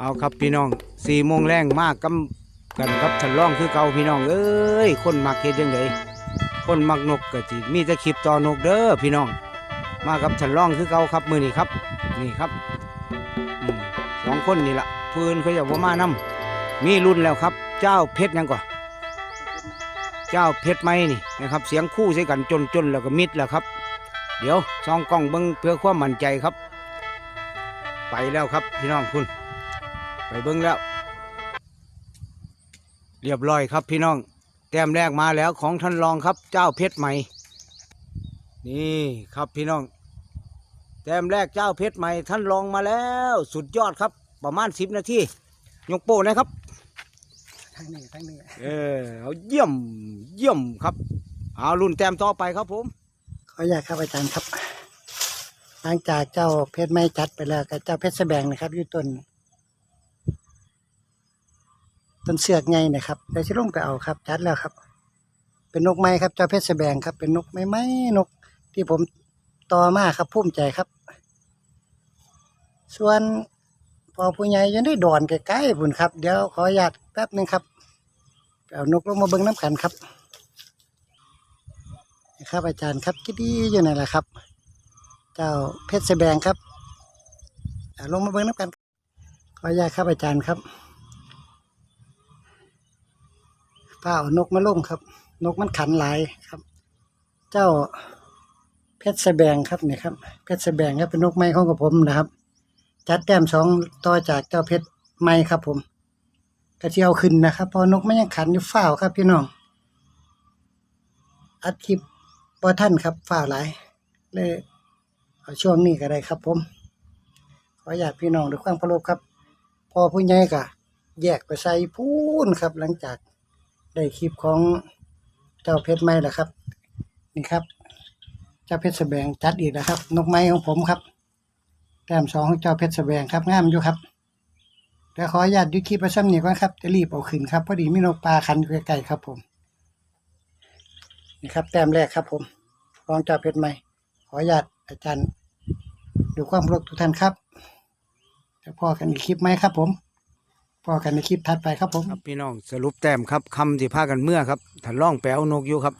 เอาครับพี่น้องสี่โมงแรงมากกำกันครับฉันร้องคือเก่าพี่น้องเอ้ยคนมักเฮ็ดยังไงคนมักนกก็สิมีแต่คลิปต่อนกเด้อพี่น้อง มากับฉันร้องคือเก่าครับมือนี้ครับ นี่ครับอสองคนนี่ละพื้นเขาจะว่ามานํมีรุ่นแล้วครับ เจ้าเพชรยังก่อนเจ้าเพชรไหมนี่นะครับ เสียงคู่ใส่กันจนจนแล้วก็มิดแล้วครับ เดี๋ยวซองกล้องเบิ้งเพื่อความมั่นใจครับ ไปแล้วครับพี่น้องคุณ เบิ้งแล้ว เรียบร้อยครับพี่น้อง แต้มแรกมาแล้วของท่านรองครับ เจ้าเพชรใหม่ นี่ครับพี่น้อง แต้มแรกเจ้าเพชรใหม่ ท่านรองมาแล้ว สุดยอดครับ ประมาณสิบนาทียกโป้นะครับทั้งนี้ทั้งนี้เออเอาเยี่ยมเยี่ยมครับ เอารุ่นแต้มต่อไปครับผม ขออยากครับอาจารย์ครับ หลังจากเจ้าเพชรไม่จัดไปแล้วกับเจ้าเพชรแสบงนะครับอยู่ต้น ต้นเสือกไงนะครับเดี๋ยวจะลงไปเอาครับจัดแล้วครับ เป็นนกไม้ครับเจ้าเพชรแสบงครับ เป็นนกไม้ไม้นกที่ผมต่อมาครับภูมิใจครับ ส่วนพอผู้ใหญ่ยังได้ดอนใกล้ๆพุ่นครับ เดี๋ยวขออนุญาตแป๊บหนึงครับเอานกลงมาเบิ้งน้ำกันครับนะครับ อาจารย์ครับคิดดีอยู่นั่นแหละครับ เจ้าเพชรแสบงครับอ่าลงมาเบิ้งน้ำกันขออนุญาตครับอาจารย์ครับ ป้าเอานกมาลงครับ นกมันขันหลายครับ เจ้าเพชรแสบงครับนี่ครับเพชรแสบงครับเป็นนกไม้ของกับผมนะครับ จัดแต้มสองต่อจากเจ้าเพชรไม้ครับ ผมกระเทียวขึ้นนะครับ พอนกไมันยังขันอยู่ฝ้าครับพี่น้องอัดคลิปพอท่านครับฝ่าหลายเลยเอาช่วงนี้ก็ได้ครับ ผมขออยากพี่น้องด้วยความเคารพครับ พอผู้ใหญ่ก็แยกไปใส่พูนครับ หลังจาก ได้คลิปของเจ้าเพชรไม้แล้วครับ นี่ครับ เจ้าเพชรแสบงจัดอีกแล้วครับ นกไม้ของผมครับ แต้มสองของเจ้าเพชรแสบงครับงามอยู่ครับเดี๋ยวขออนุญาตยุคลิปไปซ้ำนี่ก่อนครับ จะรีบเอาขึ้นครับพอดีมีนกปลาคันอยู่ใกล้ๆครับผมนี่ครับ แต้มแรกครับผมรองเจ้าเพชรใหม่ขออนุญาตอาจารย์ดูความเคารพทุกท่านครับจะพอกันอีกคลิปไหมครับผม พอกันในคลิปถัดไปครับผม ครับพี่น้องสรุปแต้มครับคำที่พากันเมื่อครับท่านร่องแปลวนกอยู่ครับ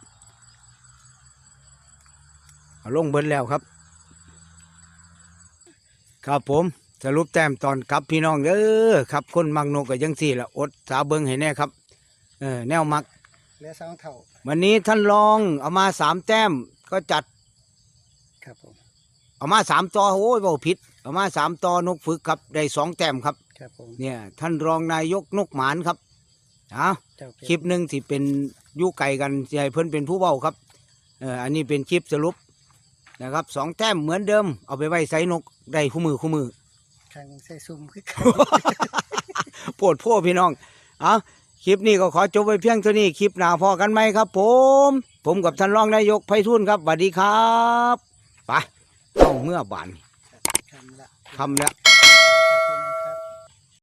เอาลงเบิ้แล้วครับ ครับผมสรุปแต้มตอนกลับพี่น้องเด้อครับ คนมักนกก็ยังสี่ละอดสาเบิงให้แน่ครับเออแนวมักเหลือสองเท่าวันนี้ท่านรองเอามาสามแต้มก็จัดครับผมเอามาสามตอโอ้ยเบาผิดเอามาสามตอนกฝึกครับได้สองแต้มครับ ครับผมเนี่ย ท่านรองนายกนกหมานครับเอาเจ้าเพชรคลิปหนึ่งที่เป็นอยุไก่กันสิให้เพิ่นเป็นผู้เว้าครับเอออันนี้เป็นคลิปสรุปนะครับสองแต้มเหมือนเดิม เอาไปไว้ใส่นกได้คู่มือคู่มือข้างใส่ซุ่มคือโปวดพ่อพี่น้อง เอาคลิปนี้ก็ขอจบไว้เพียงเท่านี้ คลิปหน้าพอกันไหมครับผม ผมกับท่านรองนายกไพฑูรย์ครับสวัสดีครับไปต้องเมื่อบานคำละคำแล้ว ครับพี่น้องครับ